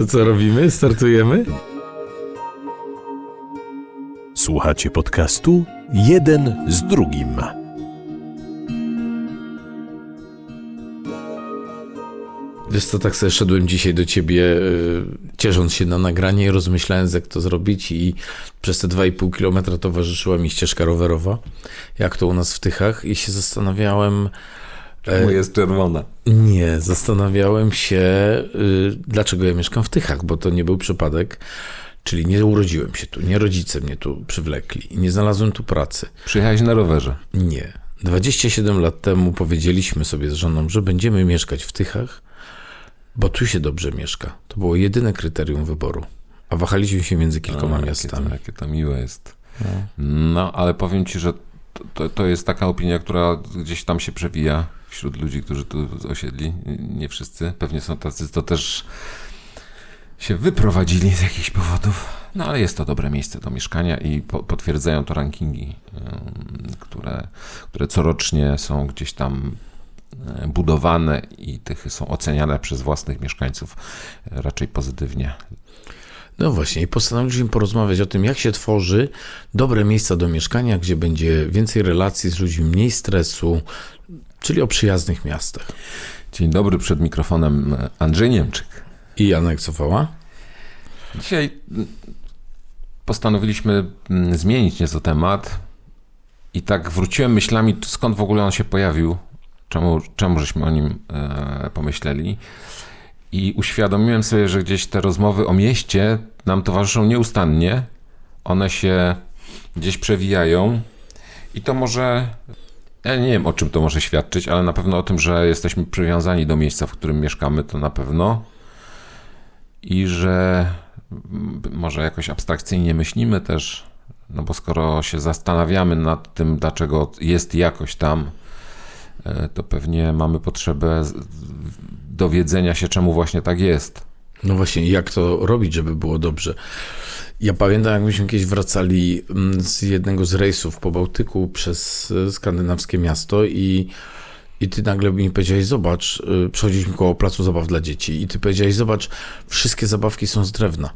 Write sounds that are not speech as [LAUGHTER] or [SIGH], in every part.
To co robimy? Startujemy? Słuchacie podcastu jeden z drugim. Wiesz co, tak sobie szedłem dzisiaj do ciebie, y, ciesząc się na nagranie i rozmyślając, jak to zrobić i przez te 2,5 kilometra towarzyszyła mi ścieżka rowerowa, jak to u nas w Tychach i się zastanawiałem... Czemu jest czerwona? Nie, zastanawiałem się, y, dlaczego ja mieszkam w Tychach, bo to nie był przypadek. Czyli nie urodziłem się tu, nie rodzice mnie tu przywlekli i nie znalazłem tu pracy. Przyjechałeś na rowerze. Nie. 27 lat temu powiedzieliśmy sobie z żoną, że będziemy mieszkać w Tychach, bo tu się dobrze mieszka. To było jedyne kryterium wyboru. A wahaliśmy się między kilkoma A, miastami. Jakie to, jakie to miłe jest. No, ale powiem ci, że to, to, to jest taka opinia, która gdzieś tam się przewija wśród ludzi, którzy tu osiedli. Nie wszyscy. Pewnie są tacy, co też się wyprowadzili z jakichś powodów. No ale jest to dobre miejsce do mieszkania i po, potwierdzają to rankingi, które, które corocznie są gdzieś tam e, budowane i tych są oceniane przez własnych mieszkańców raczej pozytywnie. No właśnie, i postanowiliśmy porozmawiać o tym, jak się tworzy dobre miejsca do mieszkania, gdzie będzie więcej relacji z ludźmi, mniej stresu, czyli o przyjaznych miastach. Dzień dobry, przed mikrofonem e, Andrzej Niemczyk. I Janek Cofała? Dzisiaj mm, postanowiliśmy mm, zmienić nieco temat i tak wróciłem myślami, skąd w ogóle on się pojawił, czemu, czemu żeśmy o nim e, pomyśleli. I uświadomiłem sobie, że gdzieś te rozmowy o mieście nam towarzyszą nieustannie. One się gdzieś przewijają i to może. Ja nie wiem, o czym to może świadczyć, ale na pewno o tym, że jesteśmy przywiązani do miejsca, w którym mieszkamy, to na pewno. I że może jakoś abstrakcyjnie myślimy też, no bo skoro się zastanawiamy nad tym, dlaczego jest jakoś tam, e, to pewnie mamy potrzebę dowiedzenia się, czemu właśnie tak jest. No właśnie, jak to robić, żeby było dobrze? Ja pamiętam, jak myśmy kiedyś wracali mm, z jednego z rejsów po Bałtyku przez e, skandynawskie miasto i, i ty nagle mi powiedziałeś, zobacz, y, przechodziliśmy koło placu zabaw dla dzieci i ty powiedziałeś, zobacz, wszystkie zabawki są z drewna.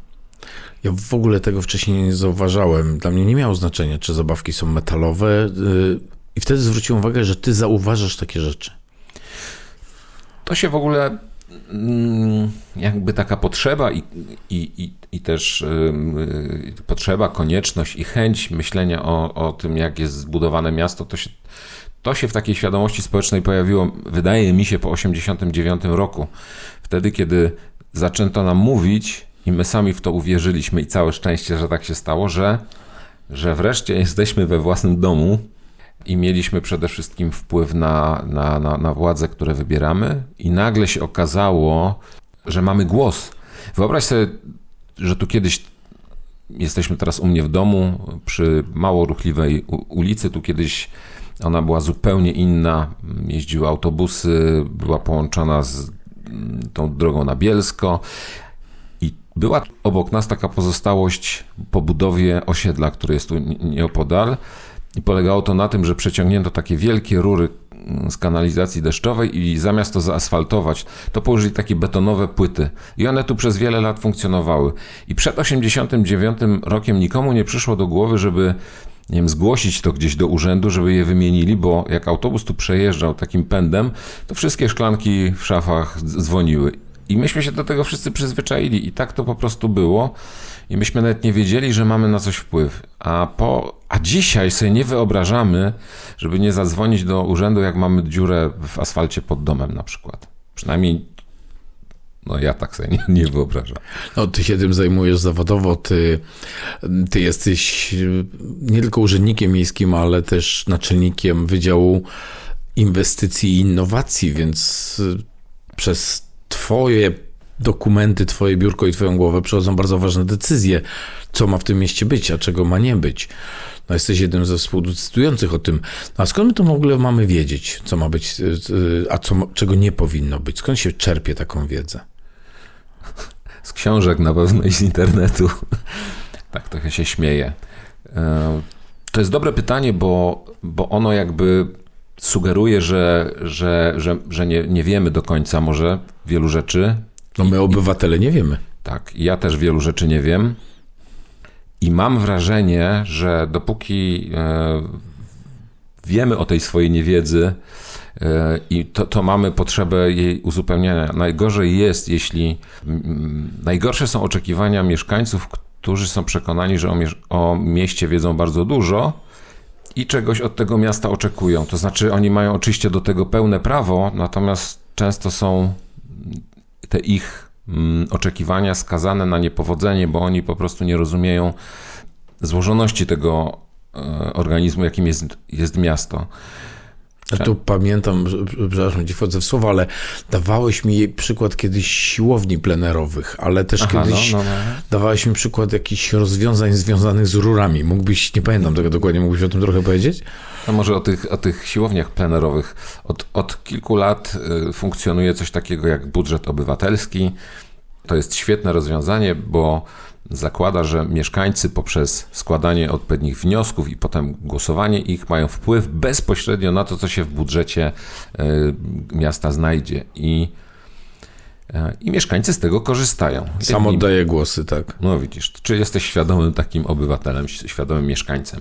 Ja w ogóle tego wcześniej nie zauważałem. Dla mnie nie miało znaczenia, czy zabawki są metalowe. y, I wtedy zwróciłem uwagę, że ty zauważasz takie rzeczy. To się w ogóle jakby taka potrzeba i, i, i, i też ym, y, potrzeba, konieczność i chęć myślenia o, o tym, jak jest zbudowane miasto, to się, to się w takiej świadomości społecznej pojawiło, wydaje mi się, po 1989 roku. Wtedy, kiedy zaczęto nam mówić i my sami w to uwierzyliśmy i całe szczęście, że tak się stało, że, że wreszcie jesteśmy we własnym domu, i mieliśmy przede wszystkim wpływ na, na, na, na władze, które wybieramy, i nagle się okazało, że mamy głos. Wyobraź sobie, że tu kiedyś jesteśmy teraz u mnie w domu, przy mało ruchliwej ulicy. Tu kiedyś ona była zupełnie inna. Jeździły autobusy, była połączona z mm, tą drogą na Bielsko. I była obok nas taka pozostałość po budowie osiedla, które jest tu nie- nieopodal. I polegało to na tym, że przeciągnięto takie wielkie rury mm, z kanalizacji deszczowej i zamiast to zaasfaltować, to położyli takie betonowe płyty. I one tu przez wiele lat funkcjonowały. I przed 89 rokiem nikomu nie przyszło do głowy, żeby nie wiem, zgłosić to gdzieś do urzędu, żeby je wymienili, bo jak autobus tu przejeżdżał takim pędem, to wszystkie szklanki w szafach dz- dzwoniły. I myśmy się do tego wszyscy przyzwyczaili i tak to po prostu było. I myśmy nawet nie wiedzieli, że mamy na coś wpływ. A, po, a dzisiaj sobie nie wyobrażamy, żeby nie zadzwonić do urzędu, jak mamy dziurę w asfalcie pod domem na przykład. Przynajmniej no ja tak sobie [LAUGHS] nie, nie wyobrażam. No, ty się tym zajmujesz zawodowo, ty, ty jesteś y, nie tylko urzędnikiem miejskim, ale też naczelnikiem Wydziału Inwestycji i Innowacji, więc y, przez twoje dokumenty, twoje biurko i twoją głowę przechodzą bardzo ważne decyzje, co ma w tym mieście być, a czego ma nie być. No, jesteś jednym ze współdecydujących o tym. No, a skąd my to w ogóle mamy wiedzieć, co ma być, y, a co, czego nie powinno być? Skąd się czerpie taką wiedzę? Z książek na pewno i z internetu. tak trochę się śmieję. E, To jest dobre pytanie, bo, bo ono jakby sugeruje, że, że, że, że nie, nie wiemy do końca może wielu rzeczy. No my obywatele nie wiemy. Tak, ja też wielu rzeczy nie wiem. I mam wrażenie, że dopóki e, wiemy o tej swojej niewiedzy e, i to, to mamy potrzebę jej uzupełniania. Najgorzej jest, jeśli najgorsze są oczekiwania mieszkańców, którzy są przekonani, że o, o mieście wiedzą bardzo dużo i czegoś od tego miasta oczekują. To znaczy, oni mają oczywiście do tego pełne prawo, natomiast często są te ich mm, oczekiwania skazane na niepowodzenie, bo oni po prostu nie rozumieją złożoności tego e, organizmu, jakim jest, jest miasto. Ja tu pamiętam, że- przepraszam, ci wchodzę w słowo, ale dawałeś mi przykład kiedyś siłowni plenerowych, ale też Aha, kiedyś no, no, no. dawałeś mi przykład jakichś rozwiązań związanych z rurami. Mógłbyś, nie pamiętam tego dokładnie, mógłbyś o tym trochę powiedzieć? A może o tych, o tych siłowniach plenerowych. Od, od kilku lat y, funkcjonuje coś takiego jak budżet obywatelski. To jest świetne rozwiązanie, bo zakłada, że mieszkańcy poprzez składanie odpowiednich wniosków i potem głosowanie ich mają wpływ bezpośrednio na to, co się w budżecie y, miasta znajdzie. I, y, I mieszkańcy z tego korzystają. Sam oddaję głosy, tak. no widzisz, czy jesteś świadomym takim obywatelem, świadomym mieszkańcem.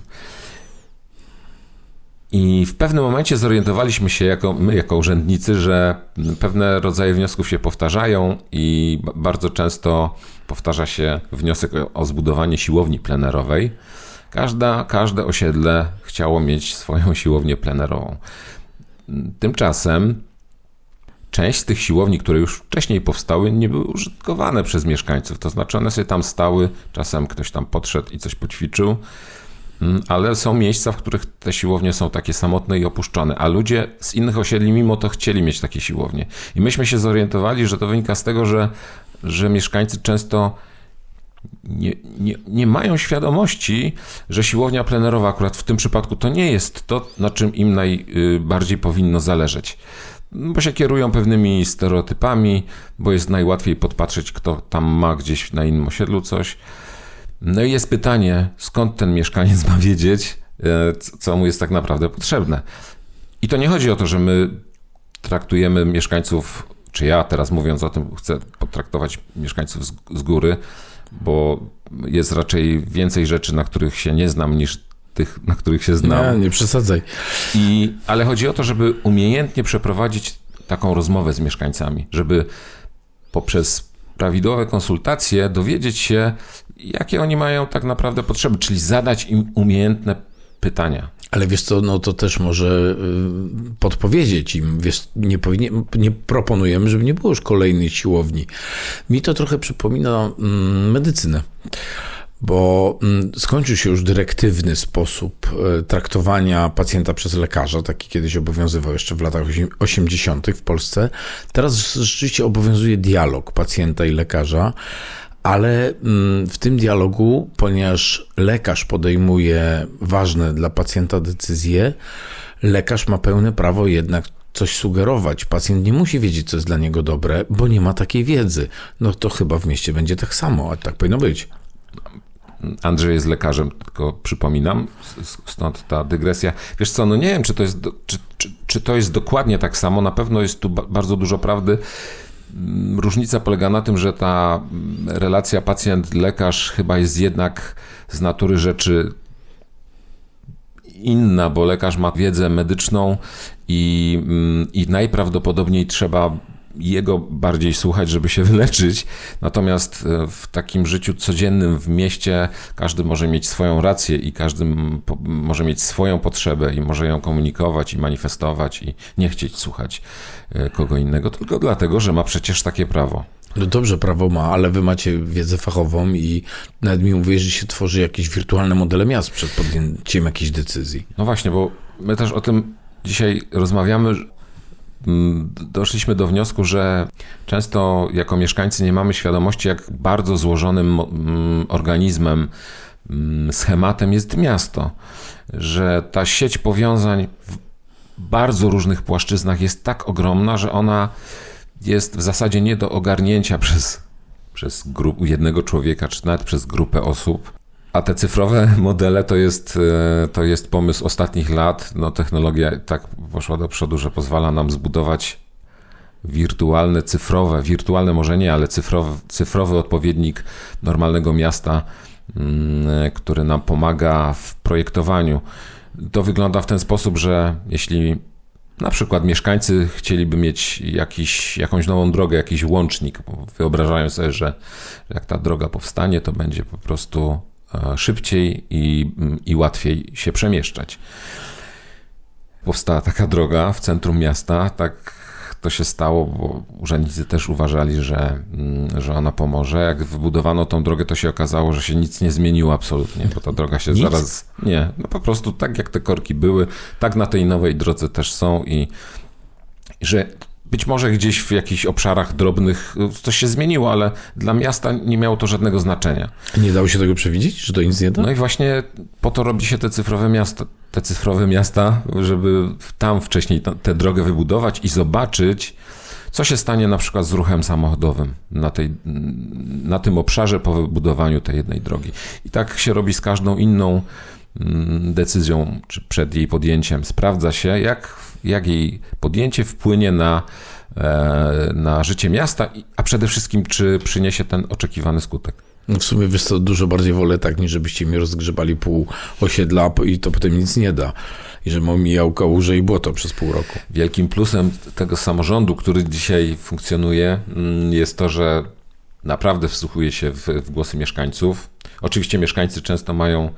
I w pewnym momencie zorientowaliśmy się, jako, my jako urzędnicy, że pewne rodzaje wniosków się powtarzają i ba- bardzo często powtarza się wniosek o, zbudowanie siłowni plenerowej. Każda, każde osiedle chciało mieć swoją [LAUGHS] siłownię plenerową. Tymczasem część z tych siłowni, które już wcześniej powstały, nie były użytkowane przez mieszkańców. To znaczy, one sobie tam stały, czasem ktoś tam podszedł i coś poćwiczył, ale są miejsca, w których te siłownie są takie samotne i opuszczone, a ludzie z innych osiedli mimo to chcieli mieć takie siłownie. I myśmy się zorientowali, że to wynika z tego, że, że mieszkańcy często nie, nie, nie mają świadomości, że siłownia plenerowa akurat w tym przypadku to nie jest to, na czym im najbardziej powinno zależeć. Bo się kierują pewnymi stereotypami, bo jest najłatwiej podpatrzeć, kto tam ma gdzieś na innym osiedlu coś. No i jest pytanie, skąd ten mieszkaniec ma wiedzieć, e, co mu jest tak naprawdę potrzebne. I to nie chodzi o to, że my traktujemy mieszkańców, czy ja teraz mówiąc o tym, chcę potraktować mieszkańców z, z góry, bo jest raczej więcej rzeczy, na których się nie znam, niż tych, na których się znam. Nie, nie przesadzaj. I, ale chodzi o to, żeby umiejętnie przeprowadzić taką rozmowę z mieszkańcami, żeby poprzez prawidłowe konsultacje dowiedzieć się, jakie oni mają tak naprawdę potrzeby, czyli zadać im umiejętne pytania. Ale wiesz co, no to też może y, podpowiedzieć im, wiesz, nie, powinien, nie proponujemy, żeby nie było już kolejnej siłowni. Mi to trochę przypomina mm, medycynę, bo mm, skończył się już dyrektywny sposób y, traktowania pacjenta przez lekarza, taki kiedyś obowiązywał jeszcze w latach osie- 80. w Polsce. Teraz rzeczywiście obowiązuje dialog pacjenta i lekarza, ale mm, w tym dialogu, ponieważ lekarz podejmuje ważne dla pacjenta decyzje, lekarz ma pełne prawo jednak coś sugerować. Pacjent nie musi wiedzieć, co jest dla niego dobre, bo nie ma takiej wiedzy. No to chyba w mieście będzie tak samo, a tak powinno być. Andrzej jest lekarzem, tylko przypominam, stąd ta dygresja. Wiesz co, no nie wiem, czy to jest, czy, czy, czy to jest dokładnie tak samo. Na pewno jest tu ba- bardzo dużo prawdy. Mm, Różnica polega na tym, że ta mm, relacja pacjent-lekarz chyba jest jednak z natury rzeczy inna, bo lekarz ma wiedzę medyczną i, mm, i najprawdopodobniej trzeba jego bardziej słuchać, żeby się [LAUGHS] wyleczyć. Natomiast e, w takim życiu codziennym w mieście każdy może mieć swoją rację i każdy po- może mieć swoją potrzebę i może ją komunikować i manifestować i nie chcieć słuchać e, kogo innego, tylko dlatego, że ma przecież takie prawo. No dobrze, prawo ma, ale wy macie wiedzę fachową i nawet mi mówisz, że się tworzy jakieś wirtualne modele miast przed podjęciem jakiejś decyzji. No właśnie, bo my też o tym dzisiaj rozmawiamy. Mm, Doszliśmy do wniosku, że często jako mieszkańcy nie mamy świadomości, jak bardzo złożonym mm, organizmem, mm, schematem jest miasto. Że ta sieć powiązań w bardzo różnych płaszczyznach jest tak ogromna, że ona jest w zasadzie nie do ogarnięcia [LAUGHS] przez, przez grup, jednego człowieka, czy nawet przez grupę osób. A te cyfrowe [LAUGHS] modele to jest, e, to jest pomysł ostatnich lat. No, technologia tak poszła do przodu, że pozwala nam zbudować wirtualne, cyfrowe, wirtualne może nie, ale cyfrowy, cyfrowy odpowiednik normalnego miasta, mm, który nam pomaga w projektowaniu. To wygląda w ten sposób, że jeśli na przykład mieszkańcy chcieliby mieć jakiś, jakąś nową drogę, jakiś łącznik, wyobrażają sobie, że jak ta droga powstanie, to będzie po prostu e, szybciej i, i łatwiej się przemieszczać. Powstała taka droga w centrum miasta, tak to się stało, bo urzędnicy też uważali, że, mm, że ona pomoże. Jak wybudowano tą drogę, to się okazało, że się nic nie zmieniło absolutnie, bo ta droga się [LAUGHS] Nic? zaraz. Nie, no po prostu tak jak te korki były, tak na tej nowej drodze też są i że być może gdzieś w jakichś obszarach drobnych y, coś się zmieniło, ale dla miasta nie miało to żadnego znaczenia. Nie dało się tego przewidzieć, że to nic nie da? No i właśnie po to robi się te cyfrowe miasta, te cyfrowe miasta, żeby tam wcześniej tę drogę wybudować i zobaczyć, co się stanie na przykład z ruchem samochodowym na, tej, na tym obszarze po wybudowaniu tej jednej drogi. I tak się robi z każdą inną mm, decyzją, czy przed jej podjęciem. Sprawdza się, jak, jak jej podjęcie wpłynie na, e, na życie miasta, a przede wszystkim, czy przyniesie ten oczekiwany skutek. No w sumie wiesz co, dużo bardziej wolę tak, niż żebyście mi rozgrzebali pół osiedla i to potem nic nie da. I że mam mijał kałuże i błoto przez pół roku. Wielkim plusem tego samorządu, który dzisiaj funkcjonuje, mm, jest to, że naprawdę wsłuchuje się w, w głosy mieszkańców. Oczywiście mieszkańcy często mają mm,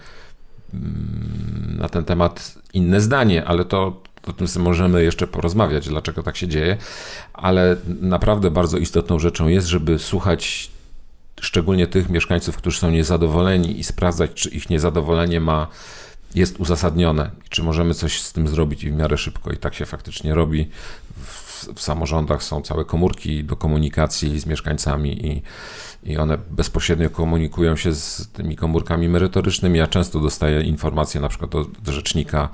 na ten temat inne zdanie, ale to o tym możemy jeszcze porozmawiać, dlaczego tak się dzieje. Ale naprawdę bardzo istotną rzeczą jest, żeby słuchać szczególnie tych mieszkańców, którzy są niezadowoleni i sprawdzać, czy ich niezadowolenie ma, jest uzasadnione i czy możemy coś z tym zrobić i w miarę szybko. I tak się faktycznie robi. W, w samorządach są całe komórki do komunikacji z mieszkańcami i, i one bezpośrednio komunikują się z tymi komórkami merytorycznymi. Ja często dostaję informacje na przykład od rzecznika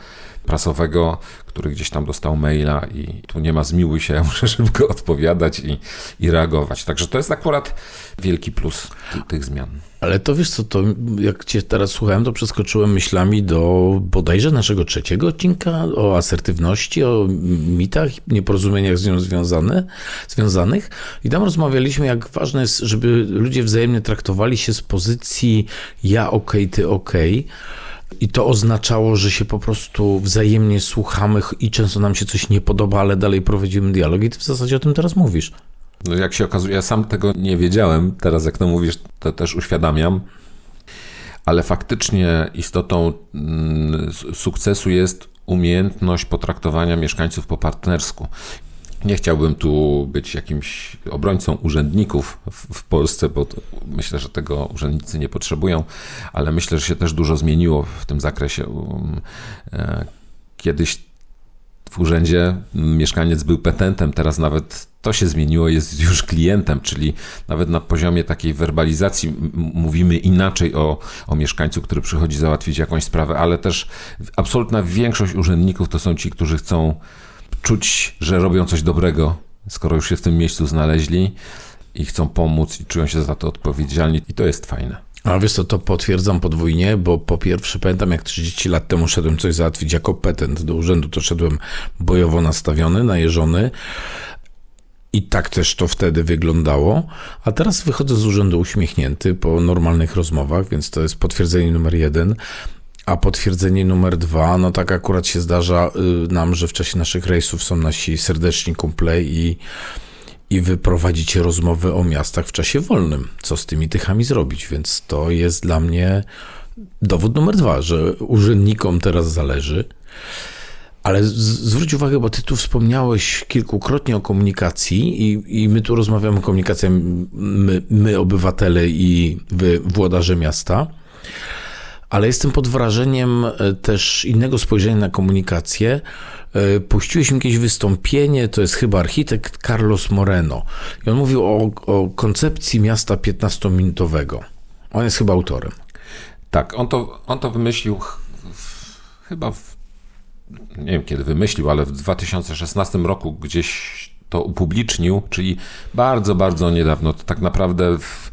prasowego, który gdzieś tam dostał maila i tu nie ma zmiłuj się, [LAUGHS] ja muszę szybko odpowiadać i, i reagować. Także to jest akurat wielki plus ty, tych zmian. Ale to wiesz co, to jak cię teraz słuchałem, to przeskoczyłem myślami do bodajże naszego trzeciego odcinka o asertywności, o mitach, nieporozumieniach z nią związane, związanych. I tam rozmawialiśmy, jak ważne jest, żeby ludzie wzajemnie traktowali się z pozycji ja okej, ty okej. I to oznaczało, że się po prostu wzajemnie słuchamy i często nam się coś nie podoba, ale dalej prowadzimy dialog. I ty w zasadzie o tym teraz mówisz. No jak się okazuje, ja sam tego nie wiedziałem. Teraz, jak to mówisz, to też uświadamiam. Ale faktycznie istotą mm, sukcesu jest umiejętność potraktowania mieszkańców po partnersku. Nie chciałbym tu być jakimś obrońcą urzędników w, Polsce, bo myślę, że tego urzędnicy nie potrzebują, ale myślę, że się też dużo zmieniło w tym zakresie. Um, e, Kiedyś w urzędzie mieszkaniec był petentem, teraz nawet to się zmieniło, jest już klientem, czyli nawet na poziomie takiej werbalizacji mówimy inaczej o, o mieszkańcu, który przychodzi załatwić jakąś sprawę, ale też absolutna większość urzędników to są ci, którzy chcą czuć, że robią coś dobrego, skoro już się w tym miejscu znaleźli i chcą pomóc i czują się za to odpowiedzialni i to jest fajne. A wiesz co, to potwierdzam podwójnie, bo po pierwsze pamiętam jak 30 lat temu szedłem coś załatwić jako petent do urzędu, to szedłem bojowo nastawiony, najeżony i tak też to wtedy wyglądało, a teraz wychodzę z urzędu uśmiechnięty po normalnych rozmowach, więc to jest potwierdzenie numer jeden. A potwierdzenie numer dwa, no tak akurat się zdarza y, nam, że w czasie naszych rejsów są nasi serdeczni kumple i i wy prowadzicie rozmowy o miastach w czasie wolnym. Co z tymi tychami zrobić? Więc to jest dla mnie dowód numer dwa, że urzędnikom teraz zależy. Ale zwróć uwagę, bo ty tu wspomniałeś kilkukrotnie o komunikacji i, i my tu rozmawiamy o komunikacji, my, my obywatele i wy włodarze miasta. Ale jestem pod wrażeniem e, też innego spojrzenia na komunikację. E, Puściłeś mi jakieś wystąpienie, to jest chyba architekt Carlos Moreno. I on mówił o, o koncepcji miasta 15-minutowego. On jest chyba autorem. Tak, on to, on to wymyślił chyba w, nie wiem kiedy wymyślił, ale w 2016 roku gdzieś to upublicznił, czyli bardzo, bardzo niedawno. To tak naprawdę, w,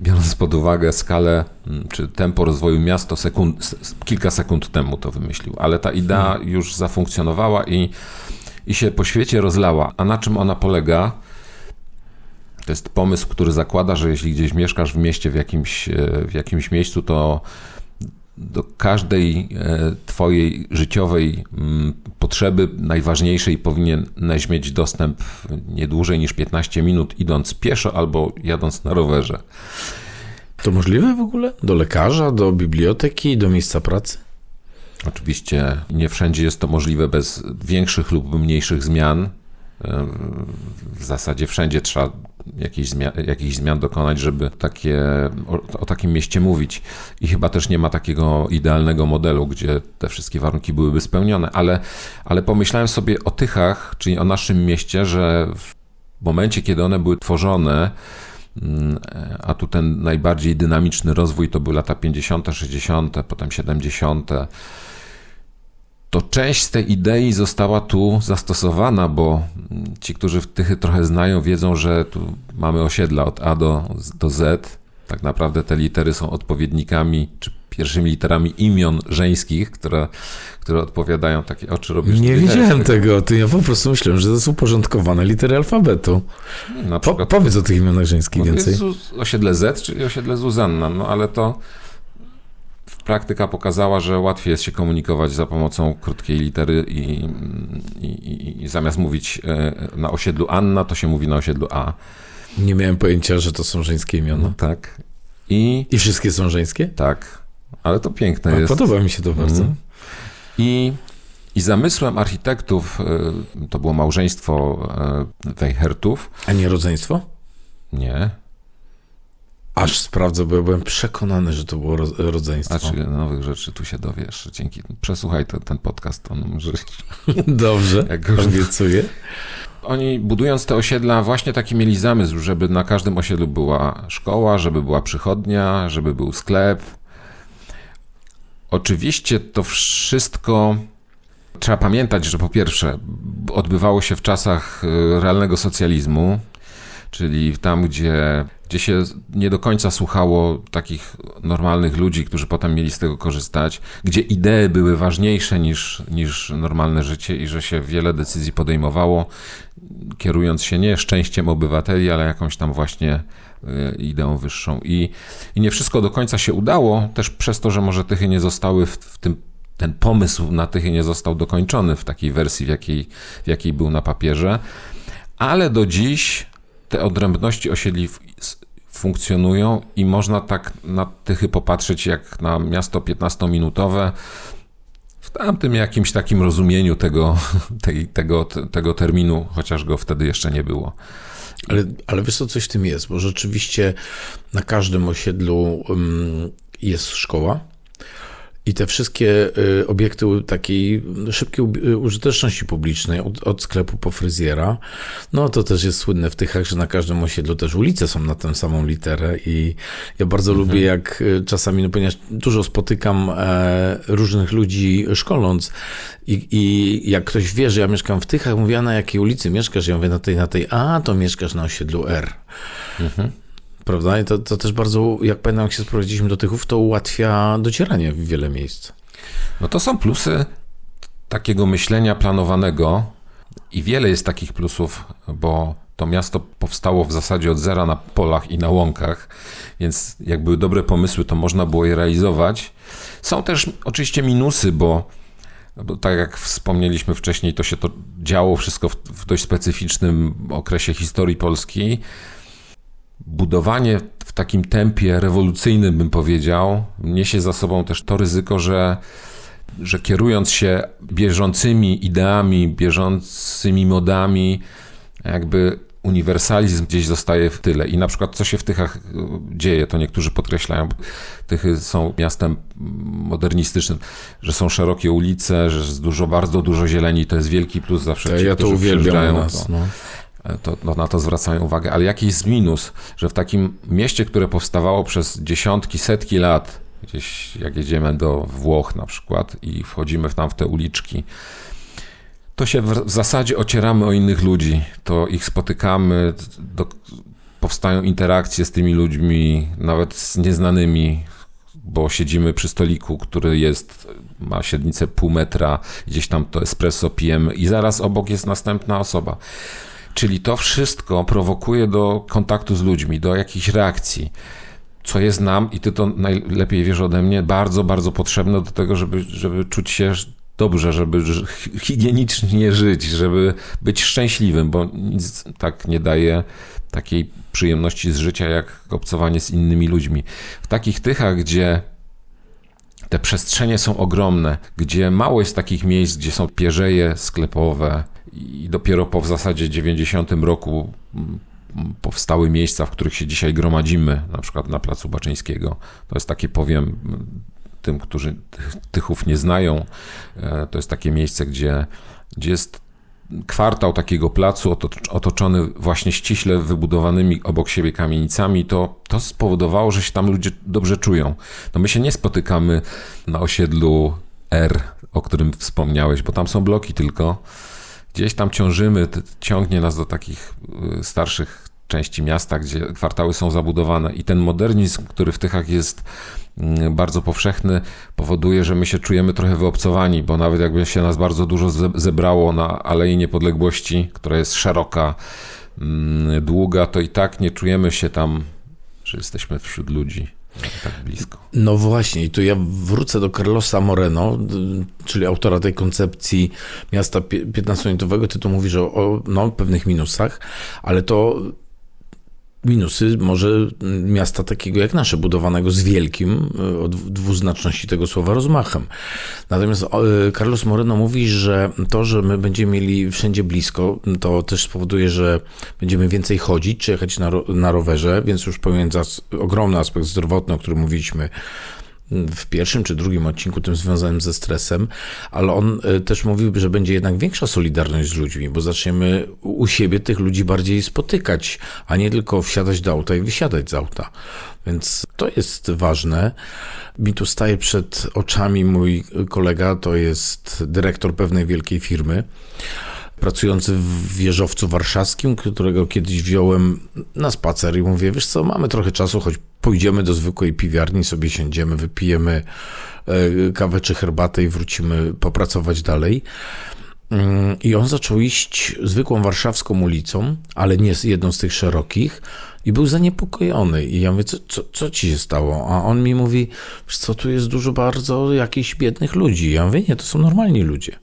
biorąc pod uwagę skalę czy tempo rozwoju miasta, sekund, kilka sekund temu to wymyślił, ale ta idea już zafunkcjonowała i, i się po świecie rozlała. A na czym ona polega? To jest pomysł, który zakłada, że jeśli gdzieś mieszkasz w mieście, w jakimś, e, w jakimś miejscu, to do każdej e, twojej życiowej mm, potrzeby najważniejszej powinieneś mieć dostęp nie dłużej niż 15 minut idąc pieszo albo jadąc na rowerze. To możliwe w ogóle? Do lekarza, do biblioteki, do miejsca pracy? Oczywiście nie wszędzie jest to możliwe bez większych lub mniejszych zmian. W zasadzie wszędzie trzeba jakichś zmian, zmian dokonać, żeby takie, o, o takim mieście mówić. I chyba też nie ma takiego idealnego modelu, gdzie te wszystkie warunki byłyby spełnione, ale, ale pomyślałem sobie o Tychach, czyli o naszym mieście, że w momencie, kiedy one były tworzone, mm, a tu ten najbardziej dynamiczny rozwój to były lata 50., 60., potem 70., to część z tej idei została tu zastosowana, bo ci, którzy w Tychy trochę znają, wiedzą, że tu mamy osiedla od A do, do Z. Tak naprawdę te litery są odpowiednikami, czy pierwszymi literami imion żeńskich, które, które odpowiadają takie oczy robisz. Nie wiedziałem tego. Ty, ja po prostu myślałem, że to są uporządkowane litery alfabetu. Na Po, przykład powiedz o tych imionach żeńskich no, więcej. jest osiedle Z, czyli osiedle Zuzanna, no ale to praktyka pokazała, że łatwiej jest się komunikować za pomocą krótkiej litery i, i, i, i zamiast mówić e, na osiedlu Anna, to się mówi na osiedlu A. Nie miałem pojęcia, że to są żeńskie imiona. Tak. I I wszystkie są żeńskie? tak, ale to piękne A, jest. podoba mi się to bardzo. Mhm. I, I zamysłem architektów, e, to było małżeństwo e, Weichertów, A nie rodzeństwo? nie, Aż sprawdzę, bo ja byłem przekonany, że to było ro- rodzeństwo. a czyli nowych rzeczy tu się dowiesz. Dzięki, przesłuchaj ten, ten podcast, on może [LAUGHS] Dobrze, Jak już- obiecuję. Oni budując te osiedla właśnie taki mieli zamysł, żeby na każdym osiedlu była szkoła, żeby była przychodnia, żeby był sklep. Oczywiście to wszystko trzeba pamiętać, że po pierwsze odbywało się w czasach y, realnego socjalizmu, czyli tam, gdzie, gdzie się nie do końca słuchało takich normalnych ludzi, którzy potem mieli z tego korzystać, gdzie idee były ważniejsze niż, niż normalne życie i że się wiele decyzji podejmowało, kierując się nie szczęściem obywateli, ale jakąś tam właśnie y, ideą wyższą. I, I nie wszystko do końca się udało, też przez to, że może Tychy nie zostały w, w tym ten pomysł na Tychy nie został dokończony w takiej wersji, w jakiej, w jakiej był na papierze, ale do dziś te odrębności osiedli funkcjonują i można tak na Tychy popatrzeć jak na miasto 15-minutowe w tamtym jakimś takim rozumieniu tego, [LAUGHS] tej, tego, tego terminu, chociaż go wtedy jeszcze nie było. Ale, ale wiesz co, coś w tym jest, bo rzeczywiście na każdym osiedlu ym, jest szkoła i te wszystkie y, obiekty takiej szybkiej ubi- y, użyteczności publicznej, od, od sklepu po fryzjera, no to też jest słynne w Tychach, że na każdym osiedlu też ulice są na tę samą literę i ja bardzo lubię jak y, czasami, no ponieważ dużo spotykam e, różnych ludzi szkoląc i, i jak ktoś wie, że ja mieszkam w Tychach, mówię, a na jakiej ulicy mieszkasz? Ja mówię, na tej, na tej, a to mieszkasz na osiedlu R. Prawda? I to, to też bardzo, jak pamiętam, jak się sprowadziliśmy do Tychów, to ułatwia docieranie w wiele miejsc. No to są plusy takiego myślenia planowanego i wiele jest takich plusów, bo to miasto powstało w zasadzie od zera na polach i na łąkach, więc jak były dobre pomysły, to można było je realizować. Są też oczywiście minusy, bo, bo tak jak wspomnieliśmy wcześniej, to się to działo wszystko w, w dość specyficznym okresie historii Polski. Budowanie w takim tempie rewolucyjnym, bym powiedział, niesie za sobą też to ryzyko, że że kierując się bieżącymi ideami, bieżącymi modami, jakby uniwersalizm gdzieś zostaje w tyle. I na przykład co się w Tychach y, dzieje, to niektórzy podkreślają. Tychy są miastem modernistycznym, że są szerokie ulice, że jest dużo, bardzo dużo zieleni, to jest wielki plus zawsze. Ci, ja to uwielbiam nas. No. To, no, na to zwracają uwagę. Ale jaki jest minus, że w takim mieście, które powstawało przez dziesiątki, setki lat, gdzieś jak jedziemy do Włoch na przykład i wchodzimy tam w te uliczki, to się w, w zasadzie ocieramy o innych ludzi, to ich spotykamy, do, powstają interakcje z tymi ludźmi, nawet z nieznanymi, bo siedzimy przy stoliku, który jest, ma średnicę pół metra, gdzieś tam to espresso pijemy i zaraz obok jest następna osoba. Czyli to wszystko prowokuje do kontaktu z ludźmi, do jakichś reakcji. Co jest nam, i ty to najlepiej wiesz ode mnie, bardzo, bardzo potrzebne do tego, żeby, żeby czuć się dobrze, żeby higienicznie żyć, żeby być szczęśliwym, bo nic tak nie daje takiej przyjemności z życia, jak obcowanie z innymi ludźmi. W takich tychach, gdzie te przestrzenie są ogromne, gdzie mało jest takich miejsc, gdzie są pierzeje sklepowe i dopiero po w zasadzie 90 roku powstały miejsca, w których się dzisiaj gromadzimy, na przykład na Placu Baczyńskiego. To jest takie, powiem tym, którzy tych, Tychów nie znają, e, to jest takie miejsce, gdzie, gdzie jest kwartał takiego placu otocz- otoczony właśnie ściśle wybudowanymi obok siebie kamienicami, to, to spowodowało, że się tam ludzie dobrze czują. No my się nie spotykamy na osiedlu R, o którym wspomniałeś, bo tam są bloki tylko. Gdzieś tam ciążymy, ciągnie nas do takich y, starszych części miasta, gdzie kwartały są zabudowane i ten modernizm, który w Tychach jest mm, bardzo powszechny, powoduje, że my się czujemy trochę wyobcowani, bo nawet jakby się nas bardzo dużo ze- zebrało na Alei Niepodległości, która jest szeroka, mm, długa, to i tak nie czujemy się tam, że jesteśmy wśród ludzi tak blisko. No właśnie, i tu ja wrócę do Carlosa Moreno, czyli autora tej koncepcji miasta pie- 15-minutowego. Ty tu mówisz o, o no, pewnych minusach, ale to minusy może miasta takiego jak nasze, budowanego z wielkim, y, o dwu- dwuznaczności tego słowa, rozmachem. Natomiast y, Carlos Moreno mówi, że to, że my będziemy mieli wszędzie blisko, to też spowoduje, że będziemy więcej chodzić, czy jechać na, na rowerze, więc już pomijając ogromny aspekt zdrowotny, o którym mówiliśmy, w pierwszym czy drugim odcinku, tym związanym ze stresem, ale on y, też mówił, że będzie jednak większa solidarność z ludźmi, bo zaczniemy u siebie tych ludzi bardziej spotykać, a nie tylko wsiadać do auta i wysiadać z auta. Więc to jest ważne. Mi tu staje przed oczami mój kolega, to jest dyrektor pewnej wielkiej firmy pracujący w wieżowcu warszawskim, którego kiedyś wziąłem na spacer i mówię, wiesz co, mamy trochę czasu, choć pójdziemy do zwykłej piwiarni, sobie siądziemy, wypijemy e, kawę czy herbatę i wrócimy popracować dalej. Mm, I on zaczął iść zwykłą warszawską ulicą, ale nie jedną z tych szerokich, i był zaniepokojony. I ja mówię, co, co, co ci się stało? A on mi mówi, co, tu jest dużo bardzo jakichś biednych ludzi. Ja mówię, nie, to są normalni ludzie.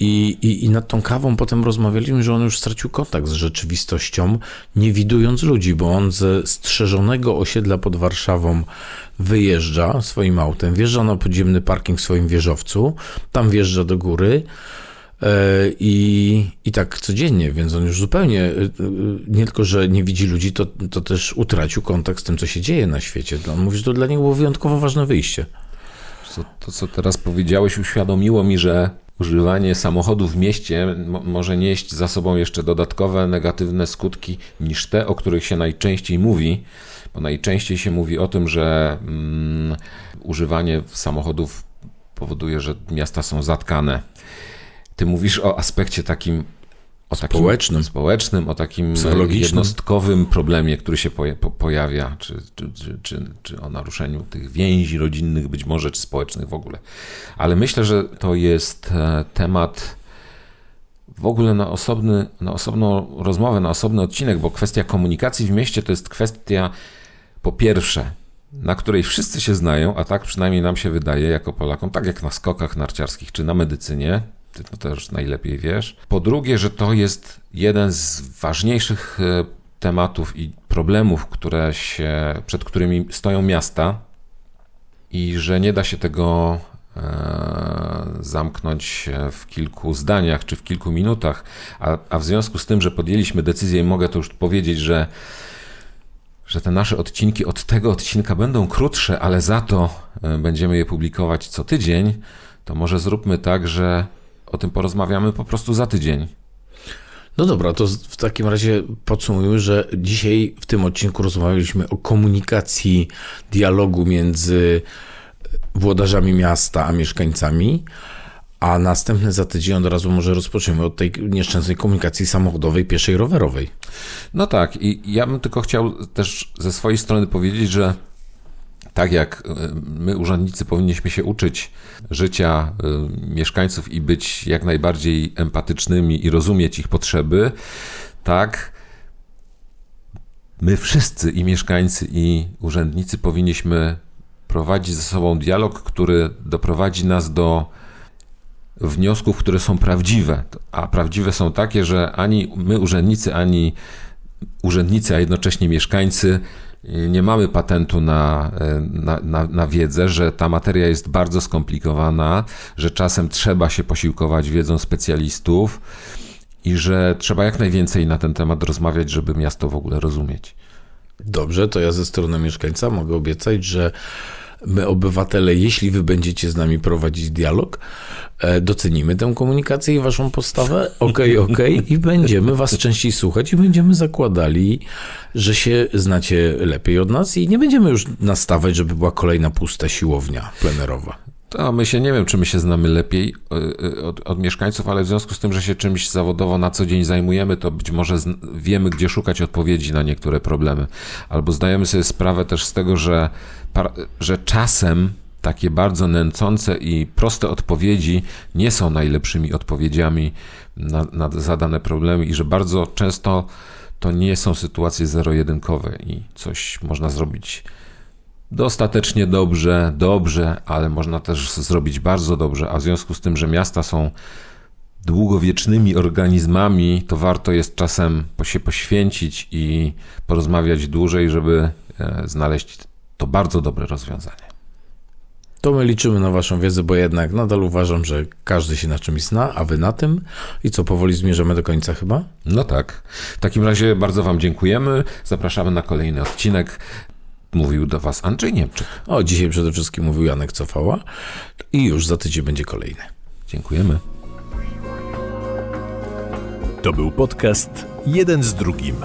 I, i, I nad tą kawą potem rozmawialiśmy, że on już stracił kontakt z rzeczywistością, nie widując ludzi, bo on ze strzeżonego osiedla pod Warszawą wyjeżdża swoim autem, wjeżdża na podziemny parking w swoim wieżowcu, tam wjeżdża do góry e, i, i tak codziennie, więc on już zupełnie, e, e, nie tylko, że nie widzi ludzi, to, to też utracił kontakt z tym, co się dzieje na świecie. On mówi, że to dla niego było wyjątkowo ważne wyjście. Co, to, co teraz powiedziałeś, uświadomiło mi, że używanie samochodu w mieście mo- może nieść za sobą jeszcze dodatkowe negatywne skutki niż te, o których się najczęściej mówi, bo najczęściej się mówi o tym, że mm, używanie samochodów powoduje, że miasta są zatkane. Ty mówisz o aspekcie takim o takim Społecznym. społecznym, o takim jednostkowym problemie, który się poja- po, pojawia, czy, czy, czy, czy, czy o naruszeniu tych więzi rodzinnych, być może, czy społecznych w ogóle. Ale myślę, że to jest e, temat w ogóle na, osobny, na osobną rozmowę, na osobny odcinek, bo kwestia komunikacji w mieście to jest kwestia po pierwsze, na której wszyscy się znają, a tak przynajmniej nam się wydaje jako Polakom, tak jak na skokach narciarskich czy na medycynie, ty to też najlepiej wiesz. Po drugie, że to jest jeden z ważniejszych e, tematów i problemów, które się, przed którymi stoją miasta i że nie da się tego e, zamknąć w kilku zdaniach czy w kilku minutach, a, a w związku z tym, że podjęliśmy decyzję i mogę to już powiedzieć, że że te nasze odcinki od tego odcinka będą krótsze, ale za to e, będziemy je publikować co tydzień, to może zróbmy tak, że o tym porozmawiamy po prostu za tydzień. No dobra, to w takim razie podsumujmy, że dzisiaj w tym odcinku rozmawialiśmy o komunikacji, dialogu między włodarzami miasta a mieszkańcami, a następny za tydzień od razu może rozpoczniemy od tej nieszczęsnej komunikacji samochodowej, pieszej, rowerowej. No tak, i ja bym tylko chciał też ze swojej strony powiedzieć, że tak jak y, my, urzędnicy, powinniśmy się uczyć życia y, mieszkańców i być jak najbardziej empatycznymi i rozumieć ich potrzeby, tak my wszyscy, i mieszkańcy, i urzędnicy, powinniśmy prowadzić ze sobą dialog, który doprowadzi nas do wniosków, które są prawdziwe. A prawdziwe są takie, że ani my, urzędnicy, ani urzędnicy, a jednocześnie mieszkańcy, nie mamy patentu na, na, na, na, wiedzę, że ta materia jest bardzo skomplikowana, że czasem trzeba się posiłkować wiedzą specjalistów i że trzeba jak najwięcej na ten temat rozmawiać, żeby miasto w ogóle rozumieć. Dobrze, to ja ze strony mieszkańca mogę obiecać, że my, obywatele, jeśli wy będziecie z nami prowadzić dialog, e, docenimy tę komunikację i waszą postawę. Okej, okay, [LAUGHS] okej, okay, i będziemy was częściej słuchać i będziemy zakładali, że się znacie lepiej od nas i nie będziemy już nastawać, żeby była kolejna pusta siłownia plenerowa. To my się nie wiem, czy my się znamy lepiej od, od, mieszkańców, ale w związku z tym, że się czymś zawodowo na co dzień zajmujemy, to być może wiemy, gdzie szukać odpowiedzi na niektóre problemy. Albo zdajemy sobie sprawę też z tego, że, że czasem takie bardzo nęcące i proste odpowiedzi nie są najlepszymi odpowiedziami na, na zadane problemy i że bardzo często to nie są sytuacje zero-jedynkowe i coś można zrobić dostatecznie dobrze, dobrze, ale można też zrobić bardzo dobrze, a w związku z tym, że miasta są długowiecznymi organizmami, to warto jest czasem się poświęcić i porozmawiać dłużej, żeby e, znaleźć to bardzo dobre rozwiązanie. To my liczymy na Waszą wiedzę, bo jednak nadal uważam, że każdy się na czymś zna, a Wy na tym. I co, powoli zmierzamy do końca chyba? No tak. W takim razie bardzo Wam dziękujemy. Zapraszamy na kolejny odcinek. Mówił do Was Andrzej Niemczyk. O, dzisiaj przede wszystkim mówił Janek Cofała i już za tydzień będzie kolejny. Dziękujemy. To był podcast Jeden z drugim.